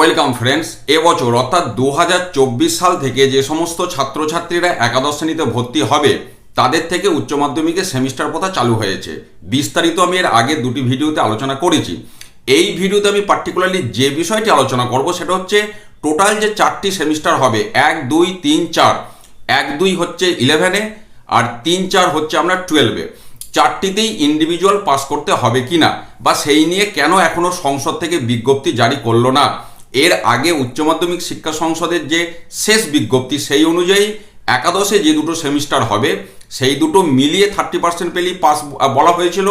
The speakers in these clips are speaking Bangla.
ওয়েলকাম ফ্রেন্ডস এবছর অর্থাৎ দু হাজার চব্বিশ সাল থেকে যে সমস্ত ছাত্রছাত্রীরা একাদশ শ্রেণীতে ভর্তি হবে, তাদের থেকে উচ্চ মাধ্যমিকের সেমিস্টার প্রথা চালু হয়েছে। বিস্তারিত আমি এর আগে দুটি ভিডিওতে আলোচনা করেছি। এই ভিডিওতে আমি পার্টিকুলারলি যে বিষয়টি আলোচনা করব, সেটা হচ্ছে টোটাল যে চারটি সেমিস্টার হবে, এক, দুই, তিন, চার। এক, দুই হচ্ছে ইলেভেনে আর তিন, চার হচ্ছে আমরা টুয়েলভে চারটিতেই ইন্ডিভিজুয়াল পাস করতে হবে কিনা, বা সেই নিয়ে কেন এখনও সংসদ থেকে বিজ্ঞপ্তি জারি করল না? এর আগে উচ্চ মাধ্যমিক শিক্ষা সংসদের যে শেষ বিজ্ঞপ্তি সেই অনুযায়ী একাদশে যে দুটো সেমিস্টার হবে, সেই দুটো মিলিয়ে থার্টি পার্সেন্ট পেলেই পাস বলা হয়েছিল।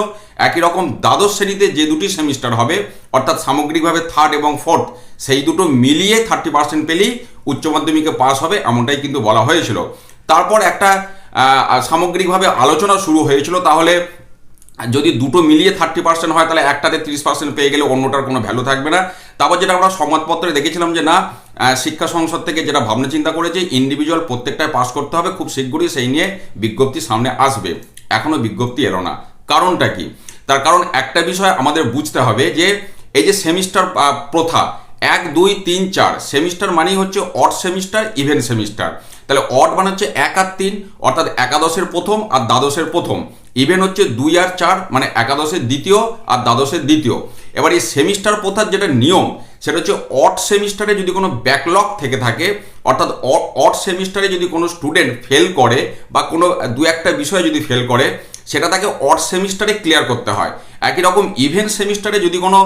একই রকম দ্বাদশ শ্রেণীতে যে দুটি সেমিস্টার হবে, অর্থাৎ সামগ্রিকভাবে থার্ড এবং ফোর্থ সেই দুটো মিলিয়ে থার্টি পার্সেন্ট পেলেই উচ্চ মাধ্যমিকে পাস হবে এমনটাই কিন্তু বলা হয়েছিল। তারপর একটা সামগ্রিকভাবে আলোচনা শুরু হয়েছিল, তাহলে যদি দুটো মিলিয়ে থার্টি পার্সেন্ট হয়, তাহলে একটাতে তিরিশ পার্সেন্ট পেয়ে গেলে অন্যটার কোনো ভ্যালু থাকবে না। তারপর যেটা আমরা সংবাদপত্রে দেখেছিলাম যে না শিক্ষা সংসদ থেকে যেটা ভাবনা চিন্তা করেছে ইন্ডিভিজুয়াল প্রত্যেকটায় পাস করতে হবে খুব শীঘ্রই সেই নিয়ে বিজ্ঞপ্তি সামনে আসবে। এখনও বিজ্ঞপ্তি এলো না। কারণটা কি? তার কারণ একটা বিষয় আমাদের বুঝতে হবে যে, এই যে সেমিস্টার প্রথা, এক, দুই, তিন, চার, সেমিস্টার মানেই হচ্ছে অড সেমিস্টার ইভেন সেমিস্টার তাহলে অড মানে হচ্ছে এক আর তিন, অর্থাৎ একাদশের প্রথম আর দ্বাদশের প্রথম। ইভেন হচ্ছে দুই আর চার মানে একাদশের দ্বিতীয় আর দ্বাদশের দ্বিতীয়। এবার এই সেমিস্টার প্রথার যেটা নিয়ম, সেটা হচ্ছে অড সেমিস্টারে যদি কোনো ব্যাকলগ থেকে থাকে, অর্থাৎ অড সেমিস্টারে যদি কোনো স্টুডেন্ট ফেল করে বা কোনো, দু একটা বিষয়ে যদি ফেল করে, সেটা তাকে অড সেমিস্টারে ক্লিয়ার করতে হয়। একই রকম ইভেন্ট সেমিস্টারে যদি কোনো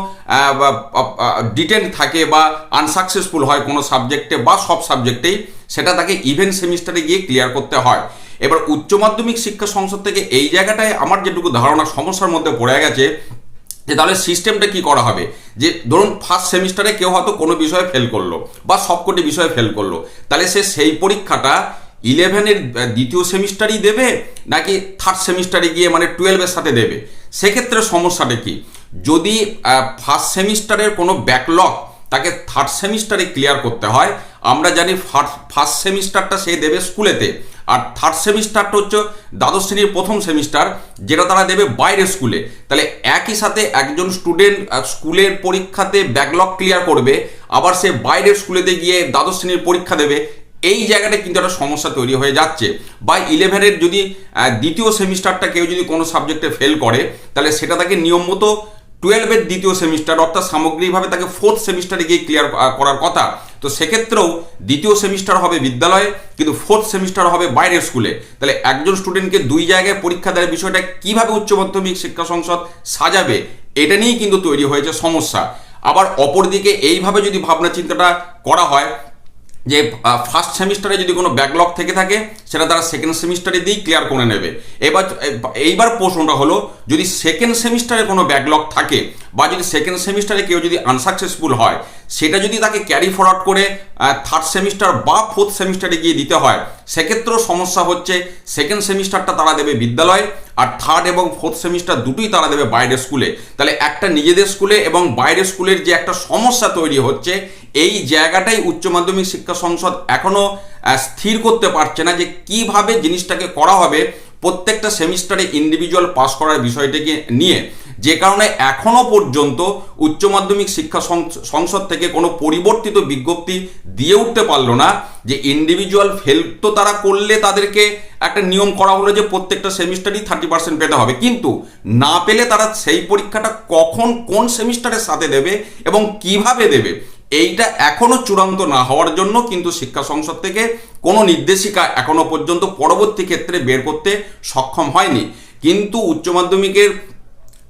ডিটেন্ট থাকে বা আনসাকসেসফুল হয় কোনো সাবজেক্টে বা সব সাবজেক্টেই সেটা তাকে ইভেন্ট সেমিস্টারে গিয়ে ক্লিয়ার করতে হয়। এবার উচ্চ মাধ্যমিক শিক্ষা সংসদ থেকে এই জায়গাটায় আমার যেটুকু ধারণা সমস্যার মধ্যে পড়ে গেছে যে তাহলে সিস্টেমটা কি করা হবে? যে ধরুন ফার্স্ট সেমিস্টারে কেউ হয়তো কোনো বিষয়ে ফেল করল বা সবকটি বিষয়ে ফেল করল। তাহলে সে সেই পরীক্ষাটা ইলেভেনের দ্বিতীয় সেমিস্টারই দেবে নাকি থার্ড সেমিস্টারে গিয়ে মানে টুয়েলভের সাথে দেবে? সেক্ষেত্রে সমস্যাটা কি? যদি ফার্স্ট সেমিস্টারের কোনো ব্যাকলগ তাকে থার্ড সেমিস্টারে ক্লিয়ার করতে হয় আমরা জানি ফার্স্ট সেমিস্টারটা সে দেবে স্কুলেতে। আর থার্ড সেমিস্টারটা হচ্ছে দ্বাদশ শ্রেণির প্রথম সেমিস্টার, যেটা তারা দেবে বাইরের স্কুলে। তাহলে একই সাথে একজন স্টুডেন্ট স্কুলের পরীক্ষাতে ব্যাকলগ ক্লিয়ার করবে, আবার সে বাইরের স্কুলেতে গিয়ে দ্বাদশ শ্রেণির পরীক্ষা দেবে। এই জায়গাটা কিন্তু একটা সমস্যা তৈরি হয়ে যাচ্ছে। বা ইলেভেনের যদি দ্বিতীয় সেমিস্টারটা কেউ যদি কোনো সাবজেক্টে ফেল করে, তাহলে সেটা তাকে নিয়ম মতো টুয়েলভের দ্বিতীয় সেমিস্টার, অর্থাৎ সামগ্রিকভাবে তাকে ফোর্থ সেমিস্টারে গিয়ে ক্লিয়ার করার কথা। তো সেক্ষেত্রেও দ্বিতীয় সেমিস্টার হবে বিদ্যালয়ে, কিন্তু ফোর্থ সেমিস্টার হবে বাইরের স্কুলে তাহলে একজন স্টুডেন্টকে দুই জায়গায় পরীক্ষা দেওয়ার বিষয়টা কীভাবে উচ্চ মাধ্যমিক শিক্ষা সংসদ সাজাবে, এটা নিয়েই কিন্তু তৈরি হয়েছে সমস্যা। আবার অপরদিকে এইভাবে যদি ভাবনা চিন্তাটা করা হয় যে ফার্স্ট সেমিস্টারে যদি কোনো ব্যাকলগ থেকে থাকে, সেটা তারা সেকেন্ড সেমিস্টারে দিয়েই ক্লিয়ার করে নেবে। এবার এইবার প্রশ্নটা হলো, যদি সেকেন্ড সেমিস্টারে কোনো ব্যাকলগ থাকে, বা যদি সেকেন্ড সেমিস্টারে কেউ যদি আনসাকসেসফুল হয়, সেটা যদি তাকে ক্যারি ফরওয়ার্ড করে থার্ড সেমিস্টার বা ফোর্থ সেমিস্টারে গিয়ে দিতে হয়, সেক্ষেত্রেও সমস্যা হচ্ছে সেকেন্ড সেমিস্টারটা তারা দেবে বিদ্যালয় আর থার্ড এবং ফোর্থ সেমিস্টার দুটোই তারা দেবে বাইরের স্কুলে। তাহলে একটা নিজেদের স্কুলে এবং বাইরের স্কুলের যে একটা সমস্যা তৈরি হচ্ছে, এই জায়গাটাই উচ্চ মাধ্যমিক শিক্ষা সংসদ এখনও স্থির করতে পারছে না যে কীভাবে জিনিসটাকে করা হবে প্রত্যেকটা সেমিস্টারে ইন্ডিভিজুয়াল পাস করার বিষয়টিকে নিয়ে। যে কারণে এখনও পর্যন্ত উচ্চ মাধ্যমিক শিক্ষা সংসদ থেকে কোনো পরিবর্তিত বিজ্ঞপ্তি দিয়ে উঠতে পারল না যে ইন্ডিভিজুয়াল ফেল তো তারা করলে তাদেরকে একটা নিয়ম করা হলো যে প্রত্যেকটা সেমিস্টারই থার্টি পার্সেন্ট পেতে হবে। কিন্তু না পেলে তারা সেই পরীক্ষাটা কখন কোন সেমিস্টারের সাথে দেবে এবং কীভাবে দেবে, এইটা এখনও চূড়ান্ত না হওয়ার জন্য কিন্তু শিক্ষা সংসদ থেকে কোনো নির্দেশিকা এখনও পর্যন্ত পরবর্তী ক্ষেত্রে বের করতে সক্ষম হয়নি। কিন্তু উচ্চ মাধ্যমিকের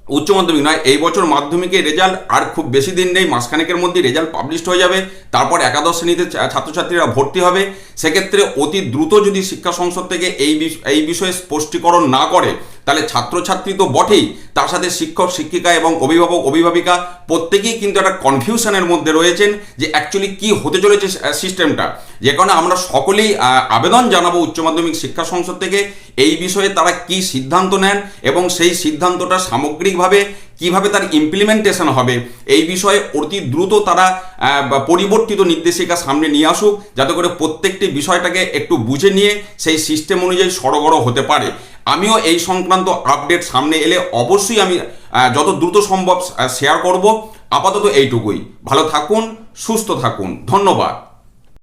উচ্চ মাধ্যমিক নয়, এই বছর মাধ্যমিকের রেজাল্ট আর খুব বেশি দিন নেই, মাসখানেকের মধ্যে রেজাল্ট পাবলিশড হয়ে যাবে, তারপর একাদশ শ্রেণীতে ছাত্রছাত্রীরা ভর্তি হবে। সেক্ষেত্রে অতি দ্রুত যদি শিক্ষা সংসদ থেকে এই এই বিষয়ে স্পষ্টীকরণ না করে তাহলে ছাত্রছাত্রী তো বটেই। তার সাথে শিক্ষক, শিক্ষিকা এবং অভিভাবক, অভিভাবিকা প্রত্যেকেই কিন্তু একটা কনফিউশনের মধ্যে রয়েছেন যে অ্যাকচুয়ালি কি হতে চলেছে সিস্টেমটা যে কারণে আমরা সকলেই আবেদন জানাব উচ্চ মাধ্যমিক শিক্ষা সংসদ থেকে এই বিষয়ে তারা কি সিদ্ধান্ত নেন এবং সেই সিদ্ধান্তটা সামগ্রিকভাবে কীভাবে তার ইমপ্লিমেন্টেশন হবে, এই বিষয়ে অতি দ্রুত তারা পরিবর্তিত নির্দেশিকা সামনে নিয়ে আসুক, যাতে করে প্রত্যেকটি বিষয়টাকে একটু বুঝে নিয়ে সেই সিস্টেম অনুযায়ী সড়গড় হতে পারে। আমিও এই সংক্রান্ত আপডেট সামনে এলে অবশ্যই আমি যত দ্রুত সম্ভব শেয়ার করব। আপাতত এইটুকুই। ভালো থাকুন, সুস্থ থাকুন। ধন্যবাদ।